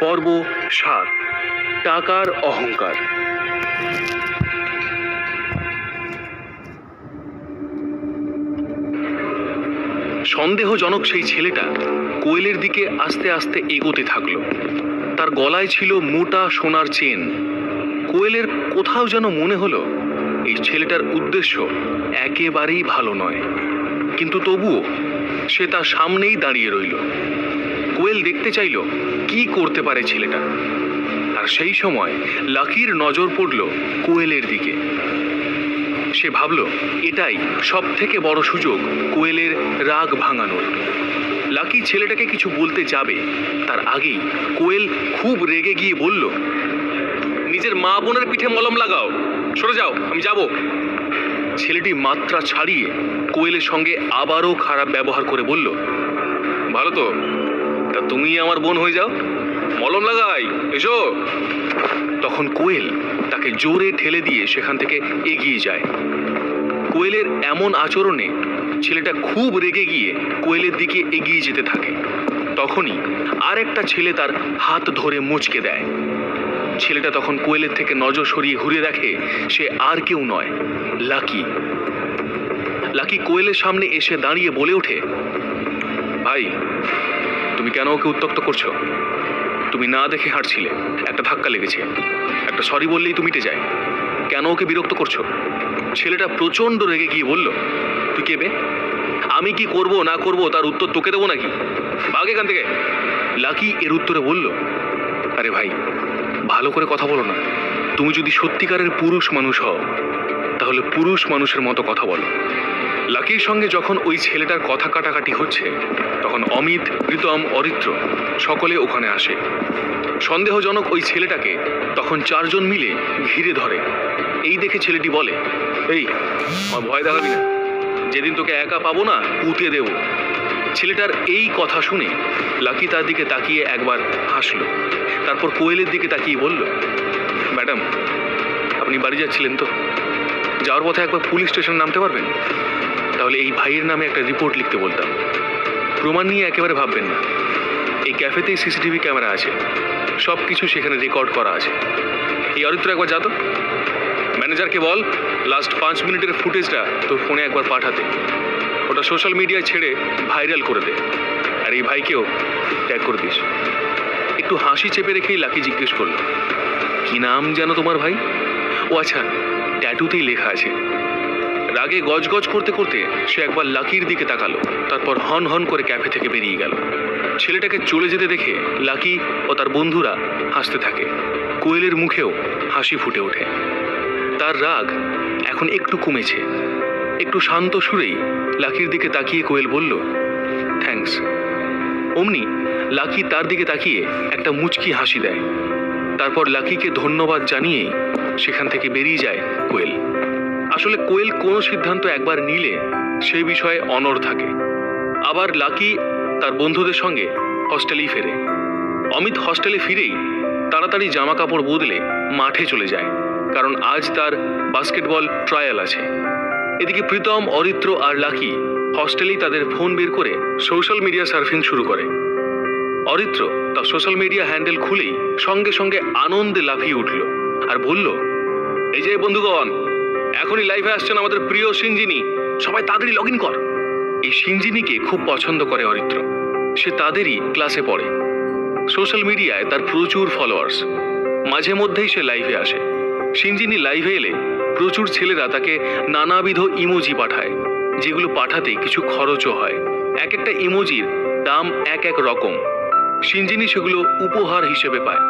পর্ব সাত, টাকার অহংকার। সন্দেহজনক সেই ছেলেটা কোয়েলের দিকে আস্তে আস্তে এগোতে থাকল। তার গলায় ছিল মোটা সোনার চেন। কোয়েলের কোথাও যেন মনে হলো, এই ছেলেটার উদ্দেশ্য একেবারেই ভালো নয়। কিন্তু তবুও সে তার সামনেই দাঁড়িয়ে রইল। কোয়েল দেখতে চাইল কি করতে পারে ছেলেটা? আর সেই সময় লাকির নজর পড়ল কোয়েলের দিকে। সে ভাবল, এটাই সব থেকে বড় সুযোগ, কোয়েলের রাগ ভাঙানোর। লাকি ছেলেটাকে কিছু বলতে যাবে। তার আগেই কোয়েল খুব রেগে গিয়ে বলল, নিজের মা বোনের পিঠে মলম লাগাও। সরে যাও, আমি যাব। ছেলেটি মাত্রা ছাড়িয়ে কোয়েলের সঙ্গে আবারও খারাপ ব্যবহার করে বলল, ভালো তো। তুমি আমার বোন হয়ে যাও। মলম লাগাই, এসো। তখন কোয়েল তাকে জোরে ঠেলে দিয়ে সেখান থেকে এগিয়ে যায়। কোয়েলের এমন আচরণে ছেলেটা খুব রেগে গিয়ে কোয়েলের দিকে এগিয়ে যেতে থাকে। তখনই আর একটা ছেলে তার হাত ধরে মুচকে দেয়। ছেলেটা তখন কোয়েলের থেকে নজর সরিয়ে ঘুরে দেখে সে আর কেউ নয়, লাকি। লাকি কোয়েলের সামনে এসে দাঁড়িয়ে বলে ওঠে, ভাই তুমি কেন ওকে উত্তক্ত করছ? তুমি না দেখে হাঁটছিলে, একটা ধাক্কা লেগেছে। একটা সরি বললেই তুমি মিটে যায়। কেন ওকে বিরক্ত করছ? ছেলেটা প্রচণ্ড রেগে গিয়ে বলল, তুই কেবে আমি কি করব, না করব, তার উত্তর তোকে দেবো নাকি? ভাগ এখান থেকে। লাকি এর উত্তরে বলল, আরে ভাই, ভালো করে কথা বলো না। তুমি যদি সত্যিকারের পুরুষ মানুষ হও, তাহলে পুরুষ মানুষের মতো কথা বলো। লাকির সঙ্গে যখন ওই ছেলেটার কথা কাটাকাটি হচ্ছে, তখন অমিত, প্রীতম, অরিত্র সকলে ওখানে আসে। সন্দেহজনক ওই ছেলেটাকে তখন চারজন মিলে ঘিরে ধরে। এই দেখে ছেলেটি বলে, এই, আমার ভয় দেখাবি না। যেদিন তোকে একা পাবো না, পুঁতে দেব। ছেলেটার এই কথা শুনে লাকি তার দিকে তাকিয়ে একবার হাসলো। তারপর কোয়েলের দিকে তাকিয়ে বলল, ম্যাডাম, আপনি বাড়ি যাচ্ছিলেন তো? যাওয়ার পথে একবার পুলিশ স্টেশন নামতে পারবেন? তাহলে এই ভাইয়ের নামে একটা রিপোর্ট লিখতে বলতাম। প্রমাণ নিয়ে একেবারে ভাববেন না। এই ক্যাফেতেই সিসিটিভি ক্যামেরা আছে। সব কিছু সেখানে রেকর্ড করা আছে। এই অরিত্র, একবার যা তো। ম্যানেজারকে বল লাস্ট পাঁচ মিনিটের ফুটেজটা তোর ফোনে একবার পাঠাতে। ওটা সোশ্যাল মিডিয়ায় ছেড়ে ভাইরাল করে দে। আর এই ভাইকেও ট্যাগ করে দিস। একটু হাসি চেপে রেখেই লাকি জিজ্ঞেস করল, কি নাম যেন তোমার ভাই? ও আচ্ছা ট্যাটুতেই লেখা আছে। রাগে গজগজ করতে করতে সে একবার লাকির দিকে তাকালো, তারপর হন হন করে ক্যাফে থেকে বেরিয়ে গেল। ছেলেটাকে চলে যেতে দেখে লাকি ও তার বন্ধুরা হাসতে থাকে। কোয়েলের মুখেও হাসি ফুটে ওঠে। তার রাগ এখন একটু কমেছে। একটু শান্ত সুরেই লাকির দিকে তাকিয়ে কোয়েল বলল থ্যাঙ্কস অমনি লাকি তার দিকে তাকিয়ে একটা মুচকি হাসি দেয়। তারপর লাকিকে ধন্যবাদ জানিয়ে সেখান থেকে বেরিয়ে যায় কোয়েল। আসলে কোয়েল কোন সিদ্ধান্ত একবার নিলে সেই বিষয়ে অনড় থাকে। আবার লাকি তার বন্ধুদের সঙ্গে হস্টেলেই ফেরে। অমিত হস্টেলে ফিরেই তাড়াতাড়ি জামা কাপড় বদলে মাঠে চলে যায়, কারণ আজ তার বাস্কেটবল ট্রায়াল আছে। এদিকে প্রীতম, অরিত্র আর লাকি হস্টেলেই তাদের ফোন বের করে সোশ্যাল মিডিয়া সার্ফিং শুরু করে। অরিত্র তার সোশ্যাল মিডিয়া হ্যান্ডেল খুলেই সঙ্গে সঙ্গে আনন্দে লাফিয়ে উঠল আর বলল, এই যে বন্ধুগণ এখনই লাইভে আসছেন আমাদের প্রিয় সিঞ্জিনি। সবাই তাড়াতাড়ি লগ ইন কর। এই সিঞ্জিনিকে খুব পছন্দ করে অরিত্র। সে তাদেরই ক্লাসে পড়ে। সোশ্যাল মিডিয়ায় তার প্রচুর ফলোয়ার্স মাঝে মধ্যেই সে লাইভে আসে। সিঞ্জিনি লাইভে এলে প্রচুর ছেলেরা তাকে নানাবিধ ইমোজি পাঠায়, যেগুলো পাঠাতে কিছু খরচও হয়। এক একটা ইমোজির দাম এক এক রকম। সিঞ্জিনি সেগুলো উপহার হিসেবে পায়।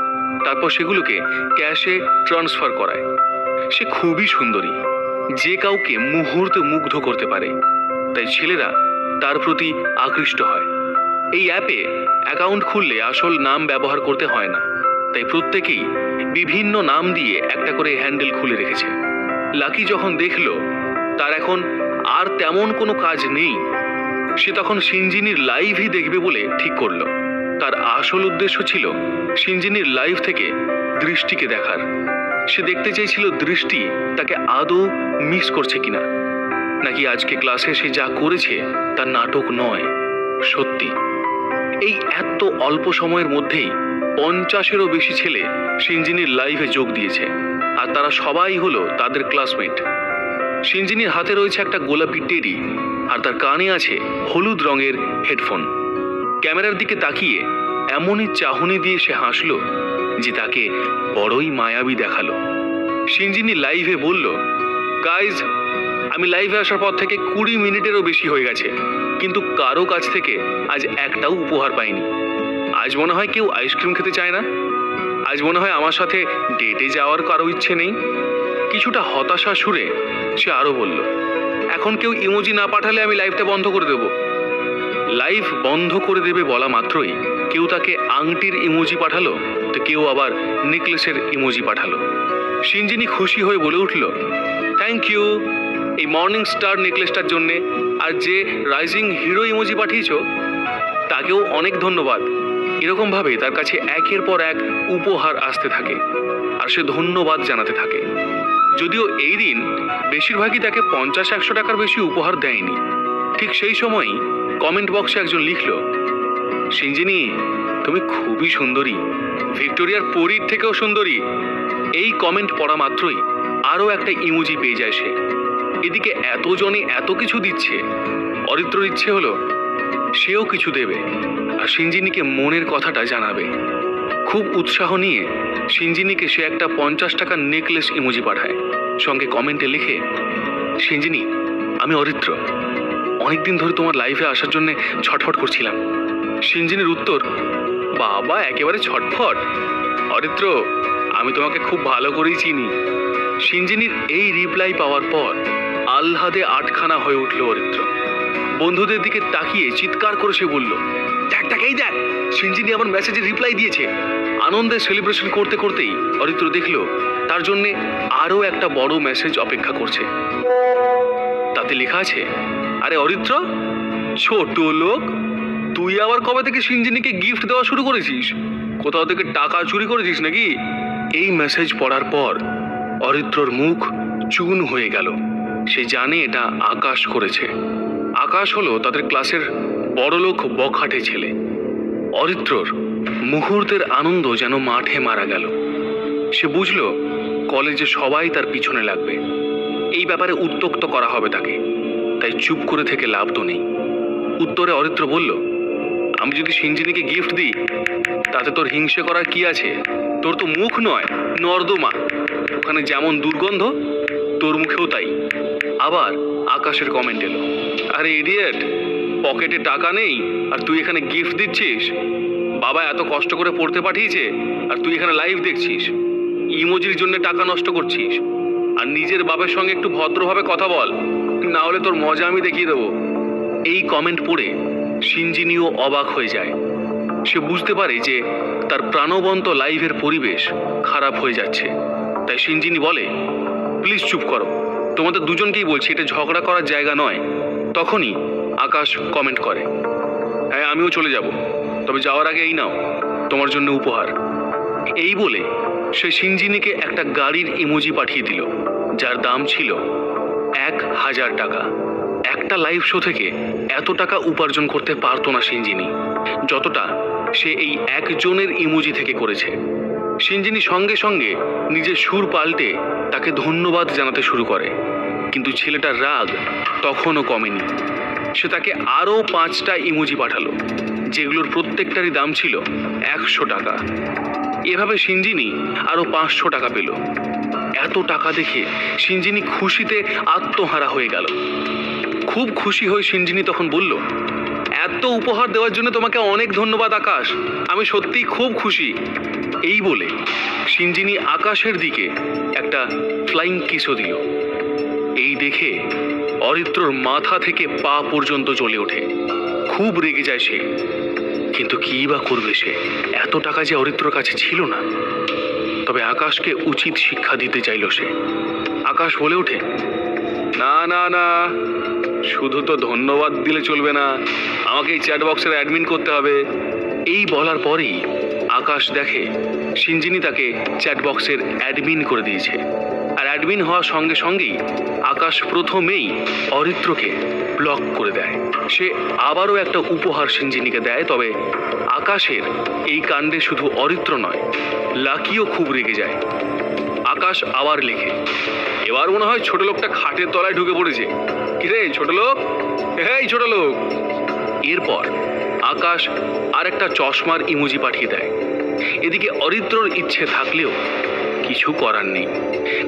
তারপর সেগুলোকে ক্যাশে ট্রান্সফার করায়। সে খুবই সুন্দরী। যে কাউকে মুহূর্তে মুগ্ধ করতে পারে, তাই ছেলেরা তার প্রতি আকৃষ্ট হয়। এই অ্যাপে অ্যাকাউন্ট খুললে আসল নাম ব্যবহার করতে হয় না, তাই প্রত্যেকেই বিভিন্ন নাম দিয়ে একটা করে হ্যান্ডেল খুলে রেখেছে। লাকি যখন দেখল, তার এখন আর তেমন কোনো কাজ নেই, সে তখন সিঞ্জিনির লাইভই দেখবে বলে ঠিক করল। তার আসল উদ্দেশ্য ছিল সিঞ্জিনির লাইভ থেকে দৃষ্টিকে দেখার। সে দেখতে চেয়েছিল দৃষ্টি তাকে আদৌ মিস করছে কিনা। নাকি আজকে ক্লাসে সে যা করেছে তার নাটক নয়, সত্যি। এই এত অল্প সময়ের মধ্যেই পঞ্চাশেরও বেশি ছেলে সিঞ্জিনির লাইভে যোগ দিয়েছে, আর তারা সবাই হলো তাদের ক্লাসমেট সিঞ্জিনির হাতে রয়েছে একটা গোলাপি টেডি, আর তার কানে আছে হলুদ রঙের হেডফোন। ক্যামেরার দিকে তাকিয়ে এমনই চাহনি দিয়ে সে হাসলো যে তাকে বড়ই মায়াবী দেখাল। সিঞ্জিনি লাইভে বলল গাইজ আমি লাইভে আসার পর থেকে কুড়ি মিনিটেরও বেশি হয়ে গেছে, কিন্তু কারও কাছ থেকে আজ একটাও উপহার পাইনি। আজ মনে হয় কেউ আইসক্রিম খেতে চায় না। আজ মনে হয় আমার সাথে ডেটে যাওয়ার কারও ইচ্ছে নেই। কিছুটা হতাশা সুরে সে আরও বলল, এখন কেউ ইমোজি না পাঠালে আমি লাইভটা বন্ধ করে দেব। লাইভ বন্ধ করে দেবে বলা মাত্রই কেউ তাকে আংটির ইমোজি পাঠালো। কেউ আবার নেকলেসের ইমোজি পাঠালো। সিঞ্জিনি খুশি হয়ে বলে উঠল থ্যাংক ইউ এই মর্নিং স্টার নেকলেসটার জন্যে। আর যে রাইজিং হিরো ইমোজি পাঠিয়েছ, তাকেও অনেক ধন্যবাদ। এরকমভাবে তার কাছে একের পর এক উপহার আসতে থাকে, আর সে ধন্যবাদ জানাতে থাকে। যদিও এই দিন বেশিরভাগই তাকে পঞ্চাশ একশো টাকার বেশি উপহার দেয়নি। ঠিক সেই সময়ই কমেন্ট বক্সে একজন লিখল সিঞ্জিনি তুমি খুবই সুন্দরী। ভিক্টোরিয়ার পরীর থেকেও সুন্দরী। এই কমেন্ট পড়া মাত্রই আরও একটা ইমোজি পেয়ে যায় সে। এদিকে এতজনে এত কিছু দিচ্ছে। অরিত্রর ইচ্ছে হলো সেও কিছু দেবে আর সিঞ্জিনিকে মনের কথাটা জানাবে। খুব উৎসাহ নিয়ে সিঞ্জিনিকে সে একটা পঞ্চাশ টাকার নেকলেস ইমোজি পাঠায়। সঙ্গে কমেন্টে লিখে সিঞ্জিনি আমি অরিত্র। অনেকদিন ধরে তোমার লাইফে আসার জন্য ছটফট করছিলাম। সিঞ্জিনির উত্তর বাবা, একেবারে ছটফট। অরিত্র, আমি তোমাকে খুব ভালো করেই চিনি। সিঞ্জিনির এই রিপ্লাই পাওয়ার পর আহ্লাদে আটখানা হয়ে উঠল অরিত্র। বন্ধুদের দিকে তাকিয়ে চিৎকার করে সে বলল, দেখ দেখ, এই দেখ আমার মেসেজে রিপ্লাই দিয়েছে। আনন্দে সেলিব্রেশন করতে করতেই অরিত্র দেখল, তার জন্য আরও একটা বড় মেসেজ অপেক্ষা করছে। তাতে লেখা আছে, আরে অরিত্র, ছোট লোক তুই আবার কবে থেকে সিঞ্জিনিকে গিফট দেওয়া শুরু করেছিস? কোথাও থেকে টাকা চুরি করেছিস নাকি? এই মেসেজ পড়ার পর অরিত্রর মুখ চুন হয়ে গেল। সে জানে এটা আকাশ করেছে। আকাশ হলো তাদের ক্লাসের বড়লোক বখাটে ছেলে। অরিত্রর মুহূর্তের আনন্দ যেন মাঠে মারা গেল। সে বুঝল কলেজে সবাই তার পিছনে লাগবে। এই ব্যাপারে উত্তক্ত করা হবে তাকে। তাই চুপ করে থেকে লাভ তো নেই। উত্তরে অরিত্র বলল আমি যদি সিঞ্জিনিকে গিফট দিই, তাতে তোর হিংসে করার কি আছে? তোর তো মুখ নয়, নর্দমা। ওখানে যেমন দুর্গন্ধ, তোর মুখেও তাই। আবার আকাশের কমেন্ট এলো। আরে ইডিয়েট পকেটে টাকা নেই, আর তুই এখানে গিফট দিচ্ছিস? বাবা এত কষ্ট করে পড়তে পাঠিয়েছে, আর তুই এখানে লাইভ দেখছিস। ইমোজির জন্য টাকা নষ্ট করছিস। আর নিজের বাবার সঙ্গে একটু ভদ্রভাবে কথা বল, না হলে তোর মজা আমি দেখিয়ে দেবো। এই কমেন্ট পড়ে সিঞ্জিনিও অবাক হয়ে যায়। সে বুঝতে পারে যে তার প্রাণবন্ত লাইভের পরিবেশ খারাপ হয়ে যাচ্ছে। তাই সিঞ্জিনি বলে, প্লিজ চুপ করো। তোমাদের দুজনকেই বলছি, এটা ঝগড়া করার জায়গা নয়। তখনই আকাশ কমেন্ট করে হ্যাঁ আমিও চলে যাব। তবে যাওয়ার আগে এই নাও, তোমার জন্য উপহার। এই বলে সে সিঞ্জিনিকে একটা গাড়ির ইমোজি পাঠিয়ে দিল, যার দাম ছিল এক হাজার টাকা। একটা লাইভ শো থেকে এত টাকা উপার্জন করতে পারতো না সিঞ্জিনি যতটা সে এই একজনের ইমোজি থেকে করেছে। সিঞ্জিনি সঙ্গে সঙ্গে নিজের সুর পাল্টে তাকে ধন্যবাদ জানাতে শুরু করে। কিন্তু ছেলেটার রাগ তখনও কমেনি। সে তাকে আরও পাঁচটা ইমোজি পাঠালো, যেগুলোর প্রত্যেকটারই দাম ছিল একশো টাকা। এভাবে সিঞ্জিনি আরও পাঁচশো টাকা পেল। এত টাকা দেখে সিঞ্জিনি খুশিতে আত্মহারা হয়ে গেল। খুব খুশি হয়ে সিঞ্জিনি তখন বলল, এত উপহার দেওয়ার জন্য তোমাকে অনেক ধন্যবাদ, আকাশ। আমি সত্যিই খুব খুশি। এই বলে সিঞ্জিনি আকাশের দিকে একটা ফ্লাইং কিসও দিল। এই দেখে অরিত্রর মাথা থেকে পা পর্যন্ত জ্বলে ওঠে। খুব রেগে যায় সে। কিন্তু কী বা করবে সে? এত টাকা যে অরিত্রর কাছে ছিল না। তবে আকাশকে উচিত শিক্ষা দিতে চাইল সে। আকাশ বলে ওঠে, না না না শুধু তো ধন্যবাদ দিলে চলবে না, আমাকে এই চ্যাট বক্সের অ্যাডমিন করতে হবে। এই বলার পরেই আকাশ দেখে সিঞ্জিনি তাকে চ্যাট বক্সের অ্যাডমিন করে দিয়েছে। আর অ্যাডমিন হওয়ার সঙ্গে সঙ্গেই আকাশ প্রথমেই অরিত্রকে ব্লক করে দেয়। সে আবারও একটা উপহার সিঞ্জিনিকে দেয়, তবে আকাশের এই কাণ্ডে শুধু অরিত্র নয়, লাকিও খুব রেগে যায়। আকাশ আবার লেখে, এবার মনে হয় ছোট লোকটা খাটের তলায় ঢুকে পড়েছে। কিরে, ছোট লোক? ছোট লোক। এরপর আকাশ আরেকটা চশমার ইমোজি পাঠিয়ে দেয়। এদিকে অরিত্রর ইচ্ছে থাকলেও কিছু করার নেই,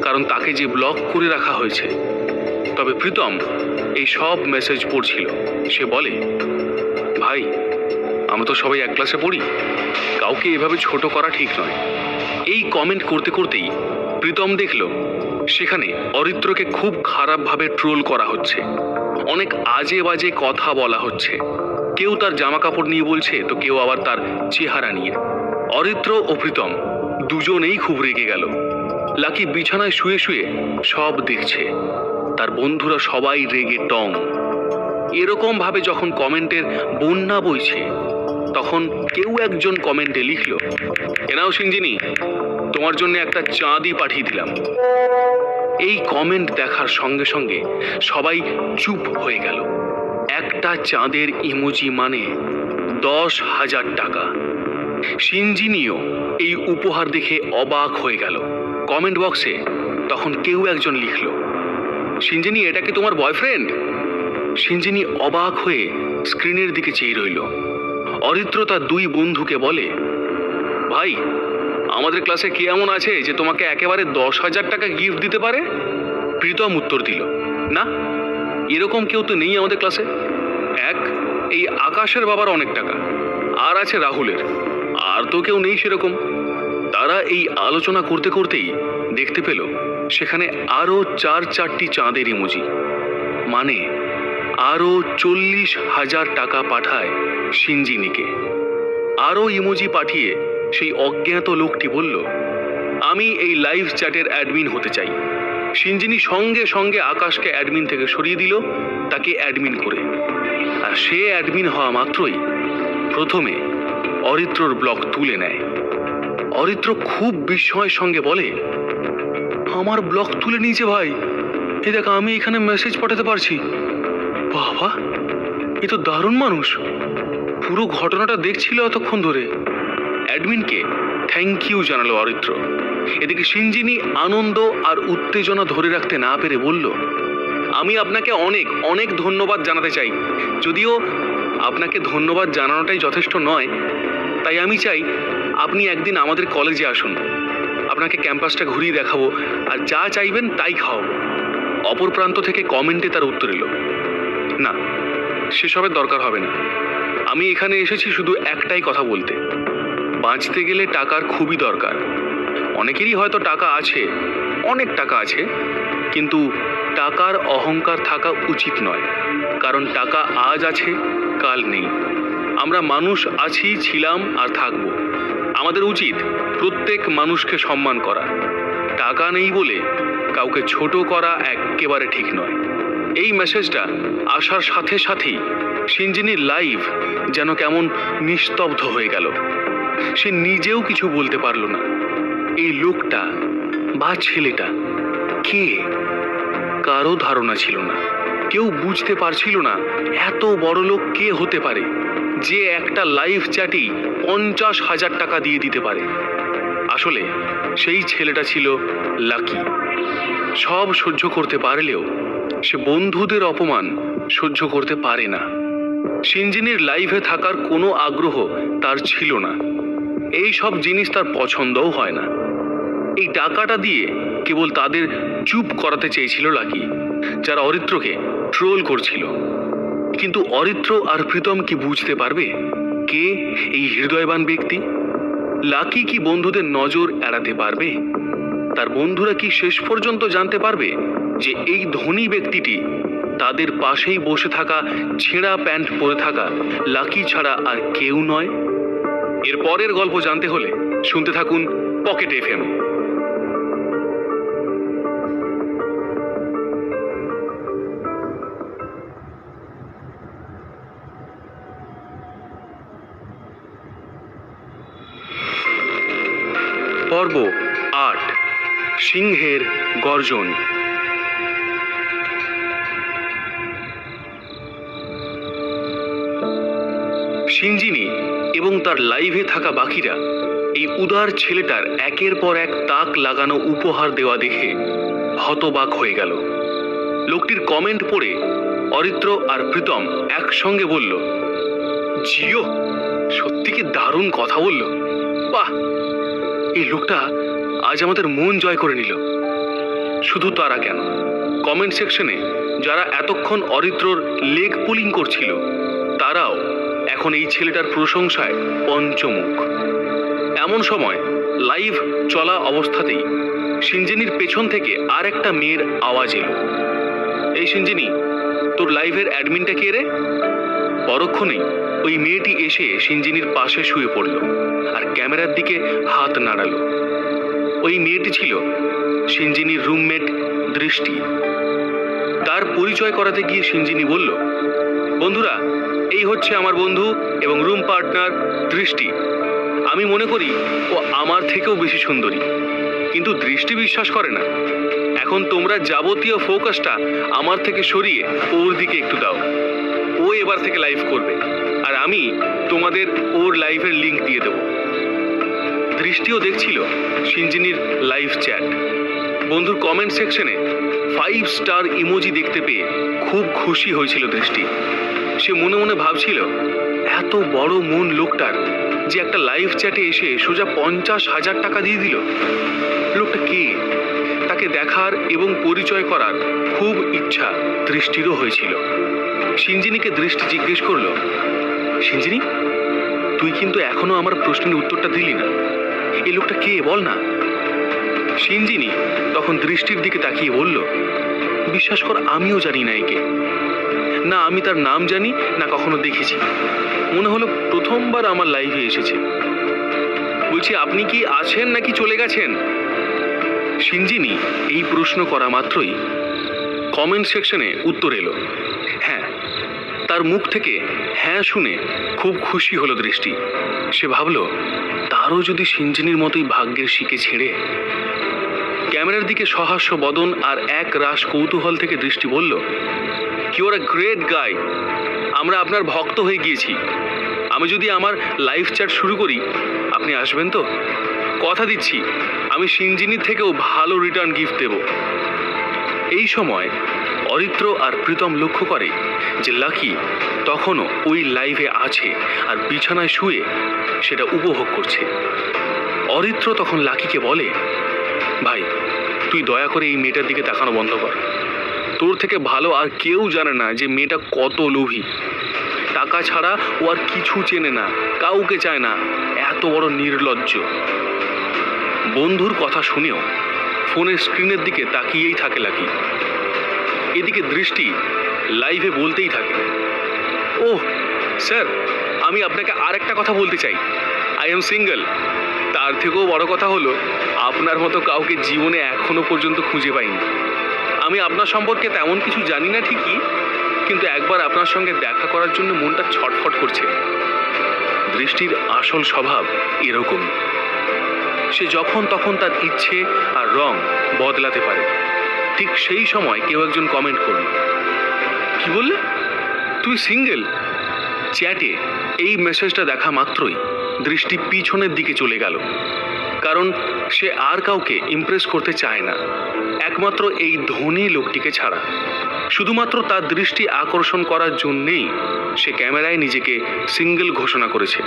কারণ তাকে যে ব্লক করে রাখা হয়েছে। তবে প্রীতম এই সব মেসেজ পড়ছিল। সে বলে, ভাই, আমরা তো সবাই এক ক্লাসে পড়ি। কাউকে এভাবে ছোট করা ঠিক নয়। এই কমেন্ট করতে করতেই প্রীতম দেখল সেখানে অরিত্রকে খুব খারাপভাবে ট্রোল করা হচ্ছে। অনেক আজে বাজে কথা বলা হচ্ছে। কেউ তার জামা কাপড় নিয়ে বলছে, তো কেউ আবার তার চেহারা নিয়ে। অরিত্র ও প্রীতম দুজনেই খুব রেগে গেল। লাকি বিছানায় শুয়ে শুয়ে সব দেখছে। তার বন্ধুরা সবাই রেগে টং। এরকম ভাবে যখন কমেন্টের বন্যা বইছে, তখন কেউ একজন কমেন্টে লিখল, এনাও সিংজিনি, তোমার জন্য একটা চাঁদই পাঠিয়ে দিলাম। এই কমেন্ট দেখার সঙ্গে সঙ্গে সবাই চুপ হয়ে গেল। একটা চাঁদের ইমোজি মানে দশ হাজার টাকা। সিনজিনিও এই উপহার দেখে অবাক হয়ে গেল। কমেন্ট বক্সে তখন কেউ একজন লিখল, সিনজিনি, এটা কি তোমার বয়ফ্রেন্ড সিনজিনি অবাক হয়ে স্ক্রিনের দিকে চেয়ে রইল। অরিত্র তার দুই বন্ধুকে বলে, ভাই আমাদের ক্লাসে কে এমন আছে যে তোমাকে একেবারে দশ হাজার টাকা গিফট দিতে পারে? প্রীতম উত্তর দিল, না, এরকম কেউ তো নেই আমাদের ক্লাসে এক, এই আকাশের বাবার অনেক টাকা, আর আছে রাহুলের, আর তো কেউ নেই সেরকম। তারা এই আলোচনা করতে করতেই দেখতে পেল, সেখানে আরও চার চারটি চাঁদের ইমোজি মানে আরও চল্লিশ হাজার টাকা পাঠায় সিনজিনিকে। আরও ইমোজি পাঠিয়ে সেই অজ্ঞাত লোকটি বলল, আমি এই লাইভ চ্যাটের অ্যাডমিন হতে চাই। সিনজিনি সঙ্গে সঙ্গে আকাশকে অ্যাডমিন থেকে সরিয়ে দিল, তাকে অ্যাডমিন করে। আর সে অ্যাডমিন হওয়া মাত্রই প্রথমে অরিত্রর ব্লক তুলে নেয়। অরিত্র খুব বিস্ময়ের সঙ্গে বলে, আমার ব্লক তুলে নিয়েছে ভাই। এ দেখ, আমি এখানে মেসেজ পাঠাতে পারছি। বাবা, এ তো দারুণ মানুষ। পুরো ঘটনাটা দেখছিল এতক্ষণ ধরে। অ্যাডমিনকে থ্যাংক ইউ জানালো অরিত্র। এদিকে সিঞ্জিনি আনন্দ আর উত্তেজনা ধরে রাখতে না পেরে বলল, আমি আপনাকে অনেক অনেক ধন্যবাদ জানাতে চাই। যদিও আপনাকে ধন্যবাদ জানানোটাই যথেষ্ট নয়, তাই আমি চাই আপনি একদিন আমাদের কলেজে আসুন। আপনাকে ক্যাম্পাসটা ঘুরিয়ে দেখাবো আর যা চাইবেন তাই খাওয়াবো। অপর প্রান্ত থেকে কমেন্টে তার উত্তর এলো, না, সেসবের দরকার হবে না। আমি এখানে এসেছি শুধু একটাই কথা বলতে। বাঁচতে গেলে টাকার খুবই দরকার। অনেকেরই হয়তো টাকা আছে, অনেক টাকা আছে, কিন্তু টাকার অহংকার থাকা উচিত নয়, কারণ টাকা আজ আছে, কাল নেই। আমরা মানুষ আছি, ছিলাম আর থাকব। আমাদের উচিত প্রত্যেক মানুষকে সম্মান করা। টাকা নেই বলে কাউকে ছোট করা একেবারে ঠিক নয়। এই মেসেজটা আসার সাথে সাথেই সিঞ্জিনির লাইভ যেন কেমন নিস্তব্ধ হয়ে গেল। সে নিজেও কিছু বলতে পারল না। এই লোকটা বা ছেলেটা কে কারও ধারণা ছিল না। কেউ বুঝতে পারছিল না এত বড় লোক কে হতে পারে যে একটা লাইভ চ্যাটেই পঞ্চাশ হাজার টাকা দিয়ে দিতে পারে। আসলে সেই ছেলেটা ছিল লাকি। সব সহ্য করতে পারলেও সে বন্ধুদের অপমান সহ্য করতে পারে না। সিঞ্জিনির লাইভে থাকার কোনো আগ্রহ তার ছিল না। এই সব জিনিস তার পছন্দও হয় না। এই টাকাটা দিয়ে কেবল তাদের চুপ করাতে চেয়েছিল লাকি, যারা অরিত্রকে ট্রোল করছিল। কিন্তু অরিত্র আর প্রীতম কি বুঝতে পারবে কে এই হৃদয়বান ব্যক্তি? লাকি কি বন্ধুদের নজর এড়াতে পারবে? তার বন্ধুরা কি শেষ পর্যন্ত জানতে পারবে যে এই ধনী ব্যক্তিটি তাদের পাশেই বসে থাকা ছেঁড়া প্যান্ট পরে থাকা লাকি ছাড়া আর কেউ নয়? এর পরের গল্প জানতে হলে শুনতে থাকুন পকেট এফএম। পর্ব আট সিংহের গর্জন। সিঞ্জিনি এবং তার লাইভে থাকা বাকিরা এই উদার ছেলেটার একের পর এক তাক লাগানো উপহার দেওয়া দেখে হতবাক হয়ে গেল। লোকটির কমেন্ট পড়ে অরিত্র আর প্রীতম একসঙ্গে বলল, জিও, সত্যি কি দারুণ কথা বলল? বাহ! এই লোকটা আজ আমাদের মন জয় করে নিল। শুধু তারা কেন? কমেন্ট সেকশনে যারা এতক্ষণ অরিত্রর লেগ পুলিং করছিল এখন এই ছেলেটার প্রশংসায় পঞ্চমুখ। এমন সময় লাইভ চলা অবস্থাতেই সিঞ্জিনির পেছন থেকে আর একটা মেয়ের আওয়াজ এলো। এই সিঞ্জিনি তোর লাইভের অ্যাডমিনটা কে রে? পরক্ষণেই ওই মেয়েটি এসে সিঞ্জিনির পাশে শুয়ে পড়ল আর ক্যামেরার দিকে হাত নাড়ালো। ওই মেয়েটি ছিল সিঞ্জিনির রুমমেট দৃষ্টি। তার পরিচয় করাতে গিয়ে সিঞ্জিনি বলল, বন্ধুরা এই হচ্ছে আমার বন্ধু এবং রুম পার্টনার দৃষ্টি। আমি মনে করি ও আমার থেকেও বেশি সুন্দরী। কিন্তু দৃষ্টি বিশ্বাস করে না। এখন তোমরা যাবতীয় ফোকাসটা আমার থেকে সরিয়ে ওর দিকে একটু দাও। ও এবার থেকে লাইভ করবে। আর আমি তোমাদের ওর লাইভের লিংক দিয়ে দেবো। দৃষ্টিও দেখছিল সিঞ্জিনির লাইভ চ্যাট। বন্ধুর কমেন্ট সেকশনে ফাইভ স্টার ইমোজি দেখতে পেয়ে খুব খুশি হয়েছিল দৃষ্টি। সে মনে মনে ভাবছিল, এত বড় মন লোকটার যে একটা লাইভ চ্যাটে এসে সোজা পঞ্চাশ হাজার টাকা দিয়ে দিল। লোকটা কে? তাকে দেখার এবং পরিচয় করার খুব ইচ্ছা দৃষ্টিরও হয়েছিল। সিঞ্জিনিকে দৃষ্টি জিজ্ঞেস করল সিঞ্জিনি তুই কিন্তু এখনও আমার প্রশ্নের উত্তরটা দিলি না। এ লোকটা কে? বল না। সিঞ্জিনি তখন দৃষ্টির দিকে তাকিয়ে বলল, বিশ্বাস কর, আমিও জানি না একে। না, আমি তার নাম জানি, না কখনো দেখেছি। মনে হলো প্রথমবার আমার লাইভে এসেছে। বলছি, আপনি কি আছেন নাকি চলে গেছেন? সিঞ্জিনি এই প্রশ্ন করা মাত্রই কমেন্ট সেকশনে উত্তর এলো। হ্যাঁ তার মুখ থেকে হ্যাঁ শুনে খুব খুশি হলো দৃষ্টি। সে ভাবলো, তারও যদি সিঞ্জিনির মতোই ভাগ্যের শিকে ছেড়ে। ক্যামেরার দিকে সহাস্য বদন আর এক রাস কৌতূহল থেকে দৃষ্টি বলল ইউ আর আ গ্রেট গাই আমরা আপনার ভক্ত হয়ে গিয়েছি। আমি যদি আমার লাইফ চ্যাট শুরু করি, আপনি আসবেন তো? কথা দিচ্ছি, আমি সিঞ্জিনির থেকেও ভালো রিটার্ন গিফট দেব। এই সময়, অরিত্র আর প্রীতম লক্ষ্য করে যে লাকি তখনও ওই লাইভে আছে আর বিছানায় শুয়ে সেটা উপভোগ করছে। অরিত্র তখন লাকিকে বলে, ভাই, তুই দয়া করে এই মেয়েটার দিকে তাকানো বন্ধ কর। তোর থেকে ভালো আর কেউ জানে না যে মেয়েটা কত লোভী। টাকা ছাড়া ও আর কিছু চেনে না, কাউকে চায় না, এত বড় নির্লজ্জ। বন্ধুর কথা শুনেও ফোনের স্ক্রিনের দিকে তাকিয়েই থাকে লাকি। এদিকে দৃষ্টি লাইভে বলতেই থাকে, ওহ, স্যার, আমি আপনাকে আর একটা কথা বলতে চাই। I am single. তার থেকেও বড় কথা হলো, আপনার মতো কাউকে জীবনে এখনও পর্যন্ত খুঁজে পাইনি। আমি আপনার সম্পর্কে তেমন কিছু জানি না ঠিকই, কিন্তু একবার আপনার সঙ্গে দেখা করার জন্য মনটা ছটফট করছে। দৃষ্টির আসল স্বভাব এরকমই। সে যখন তখন তার ইচ্ছে আর রং বদলাতে পারে। ঠিক সেই সময় কেউ একজন কমেন্ট করল, কি বললে? তুই সিঙ্গেল চ্যাটে এই মেসেজটা দেখা মাত্রই দৃষ্টি পিছনের দিকে চলে গেল। কারণ সে আর কাউকে ইমপ্রেস করতে চায় না। একমাত্র এই ধনী লোকটিকে ছাড়া। শুধুমাত্র তার দৃষ্টি আকর্ষণ করার জন্যেই সে ক্যামেরায় নিজেকে সিঙ্গেল ঘোষণা করেছে।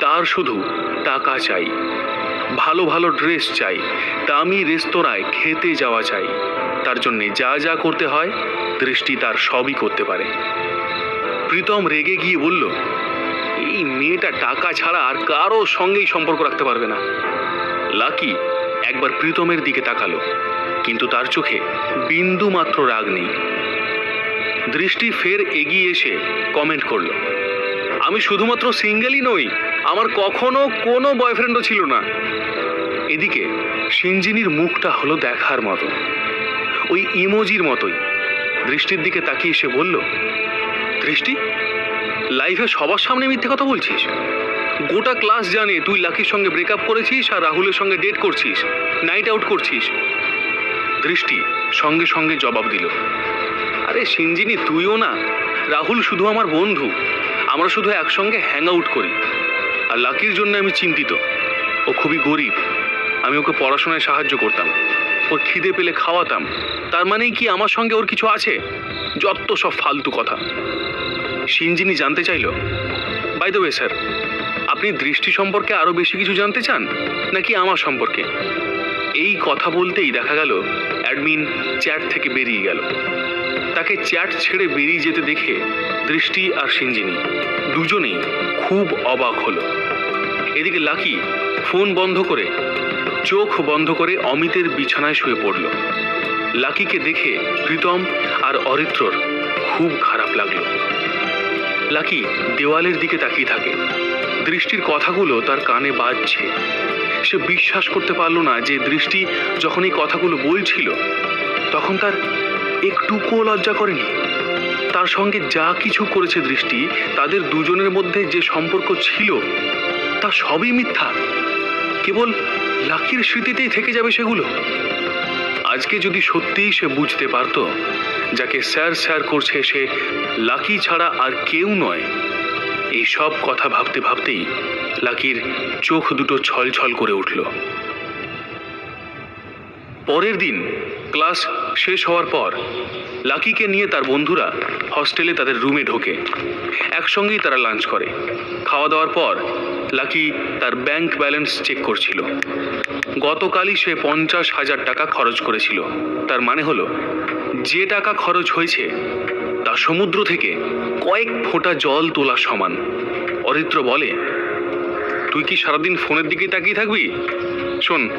তার শুধু টাকা চাই, ভালো ভালো ড্রেস চাই, দামি রেস্তোরাঁয় খেতে যাওয়া চাই। তার জন্যে যা যা করতে হয়, দৃষ্টি তার সবই করতে পারে। প্রীতম রেগে গিয়ে বলল, এই মেয়েটা টাকা ছাড়া আর কারও সঙ্গেই সম্পর্ক রাখতে পারবে না। লাকি একবার প্রীতমের দিকে তাকালো, কিন্তু তার চোখে বিন্দু মাত্র রাগ নেই। দৃষ্টি ফের এগিয়ে এসে কমেন্ট করল, আমি শুধুমাত্র সিঙ্গেলই নই, আমার কখনো কোনো বয়ফ্রেন্ডও ছিল না। এদিকে সিঞ্জিনির মুখটা হলো দেখার মতো, ওই ইমোজির মতোই। দৃষ্টির দিকে তাকিয়ে সে বলল, দৃষ্টি লাইভে সবার সামনে মিথ্যে কথা বলছিস? গোটা ক্লাস জানে তুই লাকির সঙ্গে ব্রেকআপ করেছিস আর রাহুলের সঙ্গে ডেট করছিস। নাইট আউট করছিস। দৃষ্টি সঙ্গে সঙ্গে জবাব দিল। আরে সিঞ্জিনি তুইও না। রাহুল শুধু আমার বন্ধু। আমরা শুধু একসঙ্গে হ্যাং আউট করি। আর লাকির জন্য আমি চিন্তিত। ও খুবই গরিব। আমি ওকে পড়াশোনায় সাহায্য করতাম। ওর খিদে পেলে খাওয়াতাম। তার মানেই কি আমার সঙ্গে ওর কিছু আছে? যত সব ফালতু কথা। সিঞ্জিনি জানতে চাইল। বাই দ্য ওয়ে স্যার আপনি দৃষ্টি সম্পর্কে আরও বেশি কিছু জানতে চান? নাকি আমার সম্পর্কে? এই কথা বলতেই দেখা গেল, অ্যাডমিন চ্যাট থেকে বেরিয়ে গেল। তাকে চ্যাট ছেড়ে বেরিয়ে যেতে দেখে দৃষ্টি আর সিঞ্জিনি দুজনেই খুব অবাক হলো। এদিকে লাকি ফোন বন্ধ করে, চোখ বন্ধ করে অমিতের বিছানায় শুয়ে পড়ল। লাকিকে দেখে প্রীতম আর অরিত্রর খুব খারাপ লাগল। লাকি দেওয়ালের দিকে তাকিয়ে থাকে। দৃষ্টির কথাগুলো তার কানে বাজছে। সে বিশ্বাস করতে পারল না যে দৃষ্টি যখন এই কথাগুলো বলছিল, তখন তার একটুকুও লজ্জা করেনি। তার সঙ্গে যা কিছু করেছে দৃষ্টি, তাদের দুজনের মধ্যে যে সম্পর্ক ছিল, তা সবই মিথ্যা। কেবল লাকির স্মৃতিতেই থেকে যাবে সেগুলো। আজকে যদি সত্যিই সে বুঝতে পারতো যাকে স্যার স্যার করছে সে লাকি ছাড়া আর কেউ নয়। এই সব কথা ভাবতে ভাবতেই লাকির চোখ দুটো ছলছল করে উঠল। পরের দিন ক্লাস শেষ হওয়ার পর লাকিকে নিয়ে তার বন্ধুরা হস্টেলে তাদের রুমে ঢোকে। একসঙ্গেই তারা লাঞ্চ করে। খাওয়া দাওয়ার পর লাকি তার ব্যাংক ব্যালেন্স চেক করছিল। গতকালই সে পঞ্চাশ হাজার টাকা খরচ করেছিল। তার মানে হলো, যে টাকা খরচ হয়েছে, তা সমুদ্র থেকে কয়েক ফোঁটা জল তোলা সমান। অরিত্র বলে, তুই কি সারাদিন ফোনের দিকেই তাকিয়ে থাকবি? শোন,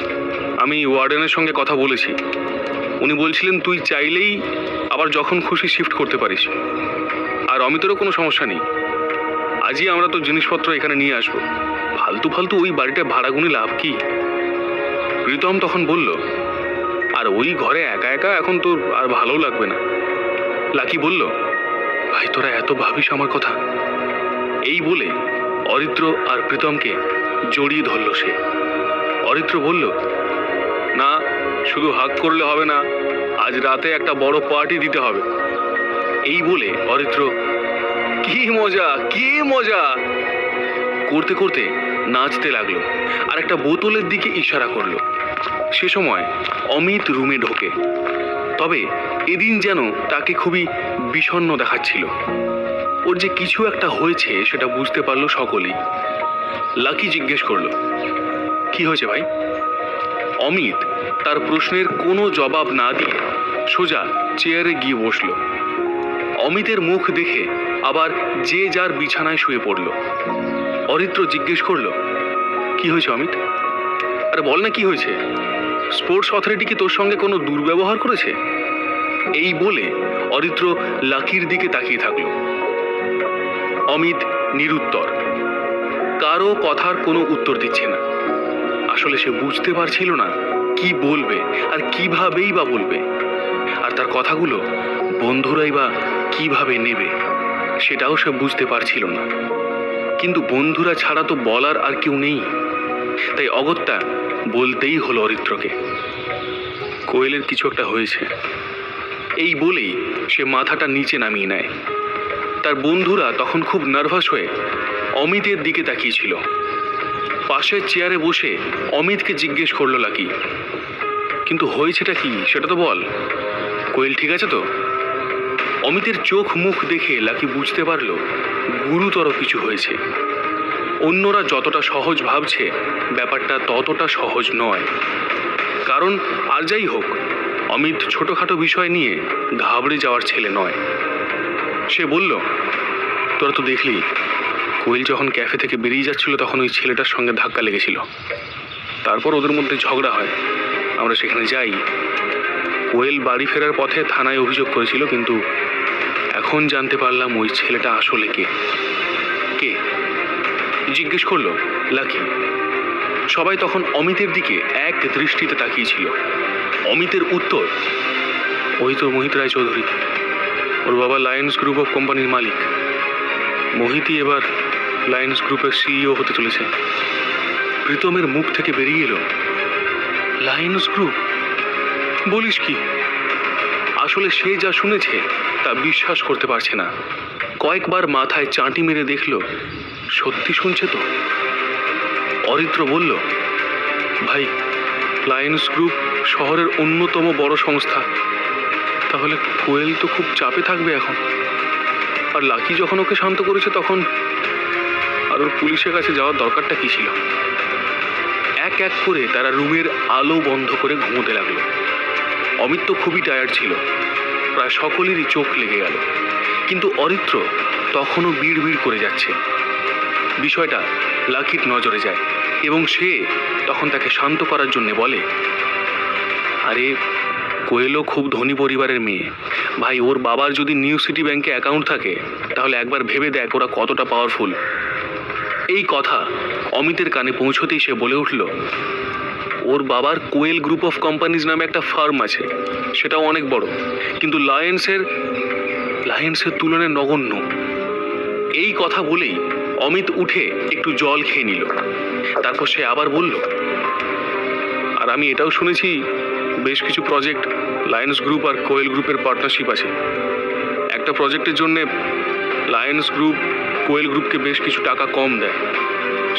আমি ওয়ার্ডেনের সঙ্গে কথা বলেছি। উনি বলছিলেন, তুই চাইলেই আবার যখন খুশি শিফট করতে পারিস। আর অমিতেরও কোনো সমস্যা নেই। আজই আমরা তো জিনিসপত্র এখানে নিয়ে আসব। ফালতু ফালতু ওই বাড়িটা ভাড়া গুনে লাভ কি? প্রীতম তখন বলল, আর ওই ঘরে একা একা এখন তোর আর ভালো লাগবে না। লাকি বলল, ভাই, তোরা এত ভাবিস আমার কথা? এই বলে অরিত্র আর প্রীতমকে জড়িয়ে ধরল সে। অরিত্র বলল, না, শুধু হাক করলে হবে না, আজ রাতে একটা বড় পার্টি দিতে হবে। এই বলে অরিত্র, কি মজা কি মজা! করতে করতে নাচতে লাগল আর একটা বোতলের দিকে ইশারা করল। সে সময় অমিত রুমে ঢোকে। তবে এদিন যেন তাকে খুবই বিষণ্ণ দেখাচ্ছিল। ওর যে কিছু একটা হয়েছে সেটা বুঝতে পারল সকলেই। লাকি জিজ্ঞেস করল, কি হয়েছে ভাই? অমিত তার প্রশ্নের কোনো জবাব না দিয়ে সোজা চেয়ারে গিয়ে বসল। অমিতের মুখ দেখে আবার যে যার বিছানায় শুয়ে পড়ল। অরিত্র জিজ্ঞেস করল, কি হয়েছে অমিত? আরে বল না কি হয়েছে? স্পোর্টস অথরিটি কি তোর সঙ্গে কোনো দুর্ব্যবহার করেছে? এই বলে অরিত্র লাকির দিকে তাকিয়ে থাকল। অমিত নিরুত্তর। কারও কথার কোনো উত্তর দিচ্ছে না। আসলে সে বুঝতে পারছিল না কি বলবে আর কিভাবেই বা বলবে। আর তার কথাগুলো বন্ধুরাই বা কীভাবে নেবে, সেটাও সে বুঝতে পারছিল না। কিন্তু বন্ধুরা ছাড়া তো বলার আর কেউ নেই। তাই অগত্যা বলতেই হলো অরিত্রকে। কোয়েলের কিছু একটা হয়েছে। এই বলেই সে মাথাটা নিচে নামিয়ে নেয়। তার বন্ধুরা তখন খুব নার্ভাস হয়ে অমিতের দিকে তাকিয়েছিল পাশের চেয়ারে বসে অমিতকে জিজ্ঞেস করল, লাকি, কিন্তু হয়েছেটা কি? সেটা তো বল। কোয়েল ঠিক আছে তো? অমিতের চোখ মুখ দেখে লাকি বুঝতে পারল গুরুতর কিছু হয়েছে। অন্যরা যতটা সহজ ভাবছে, ব্যাপারটা ততটা সহজ নয়। কারণ আর যাই হোক, অমিত ছোটোখাটো বিষয় নিয়ে ঘাবড়ে যাওয়ার ছেলে নয়। সে বলল, তোরা তো দেখলি, কোয়েল যখন ক্যাফে থেকে বেরিয়ে যাচ্ছিল তখন ওই ছেলেটার সঙ্গে ধাক্কা লেগেছিল। তারপর ওদের মধ্যে ঝগড়া হয়। আমরা সেখানে যাই। কোয়েল বাড়ি ফেরার পথে থানায় অভিযোগ করেছিল, কিন্তু এখন জানতে পারলাম ওই ছেলেটা আসলে কে। জিজ্ঞেস করল, লাকি, সবাই তখন অমিতের দিকে এক দৃষ্টিতে তাকিয়েছিল। অমিতের উত্তর ওই তো মোহিত রায় চৌধুরী ওর বাবা লায়ন্স গ্রুপ অফ কোম্পানির মালিক। মোহিতই এবার লায়ন্স গ্রুপের সিইও হতে চলেছে। প্রীতমের মুখ থেকে বেরিয়ে এলো লায়ন্স গ্রুপ বলিস কি? আসলে সে যা শুনেছে তা বিশ্বাস করতে পারছে না। কয়েকবার মাথায় চাঁটি মেরে দেখল সত্যি শুনছে তো? অরিত্র বলল, ভাই লায়ন্স গ্রুপ শহরের অন্যতম বড় সংস্থা। তাহলে কোয়েল তো খুব চাপে থাকবে এখন। আর লাকি যখন ওকে শান্ত করেছে তখন আর ওর পুলিশের কাছে যাওয়ার দরকারটা কি ছিল? এক এক করে তারা রুমের আলো বন্ধ করে ঘুমোতে লাগল। অমিত তো খুবই টায়ার্ড ছিল। প্রায় সকলেরই চোখ লেগে গেল। কিন্তু অরিত্র তখনও বিড় বিড় করে যাচ্ছে। বিষয়টা লাকির নজরে যায় এবং সে তখন তাকে শান্ত করার জন্য বলে, আরে, কোয়েলও খুব ধনী পরিবারের মেয়ে। ভাই, ওর বাবার যদি নিউ সিটি ব্যাংকে অ্যাকাউন্ট থাকে, তাহলে একবার ভেবে দেখ ওরা কতটা পাওয়ারফুল। এই কথা অমিতের কানে পৌঁছতেই সে বলে উঠল, ওর বাবার কোয়েল গ্রুপ অফ কোম্পানিজ নামে একটা ফার্ম আছে, সেটাও অনেক বড়, কিন্তু লায়েন্সের লায়েন্সের তুলনায় নগণ্য। এই কথা বলেই অমিত উঠে একটু জল খেয়ে নিল। তারপর সে আবার বলল, আর আমি এটাও শুনেছি, বেশ কিছু প্রজেক্ট লায়ন্স গ্রুপ আর কোয়েল গ্রুপের পার্টনারশিপ আছে। একটা প্রজেক্টের জন্যে লায়ন্স গ্রুপ কোয়েল গ্রুপকে বেশ কিছু টাকা কম দেয়।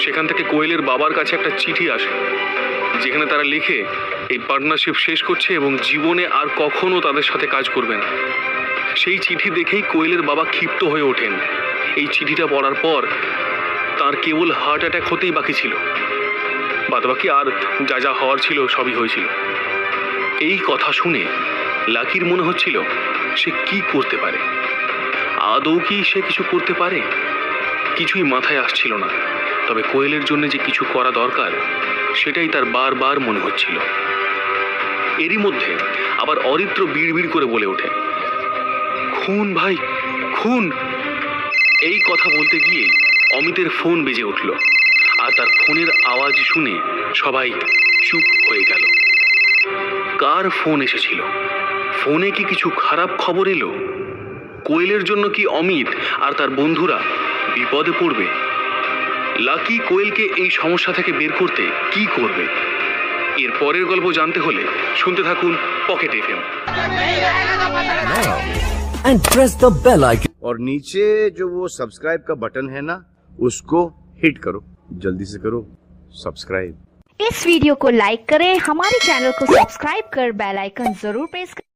সেখান থেকে কোয়েলের বাবার কাছে একটা চিঠি আসে, যেখানে তারা লিখে এই পার্টনারশিপ শেষ করছে এবং জীবনে আর কখনো তাদের সাথে কাজ করবে না। সেই চিঠি দেখেই কোয়েলের বাবা ক্ষিপ্ত হয়ে ওঠেন। এই চিঠিটা পড়ার পর তার কেবল হার্ট অ্যাটাক হতেই বাকি ছিল। বাদবাকি আর যা যা হওয়ার ছিল সবই হয়েছিল। এই কথা শুনে লাকির মনে হচ্ছিল সে কি করতে পারে। আদৌ কি সে কিছু করতে পারে? কিছুই মাথায় আসছিল না। তবে কোয়েলের জন্য যে কিছু করা দরকার, সেটাই তার বারবার মনে হচ্ছিল। এরই মধ্যে আবার অরিত্র বিড়বিড় করে বলে ওঠে, খুন ভাই, খুন! এই কথা বলতে গিয়ে অমিতের ফোন বেজে উঠল আর তার ফোনের আওয়াজ শুনে সবাই চুপ হয়ে গেল। কার ফোন এসেছিল? ফোনে কি কিছু খারাপ খবর এলো? কোয়েলের জন্য কি অমিত আর তার বন্ধুরা বিপদে পড়বে? লাকি কোয়েলকে এই সমস্যা থেকে বের করতে কি করবে? এর পরের গল্প জানতে হলে শুনতে থাকুন Pocket FM and press the bell icon. और नीचे जो वो सब्सक्राइब का बटन है ना, उसको हिट करो। जल्दी से करो सब्सक्राइब इस वीडियो को लाइक करें, हमारे चैनल को सब्सक्राइब कर बेल आइकन ज़रूर प्रेस करें।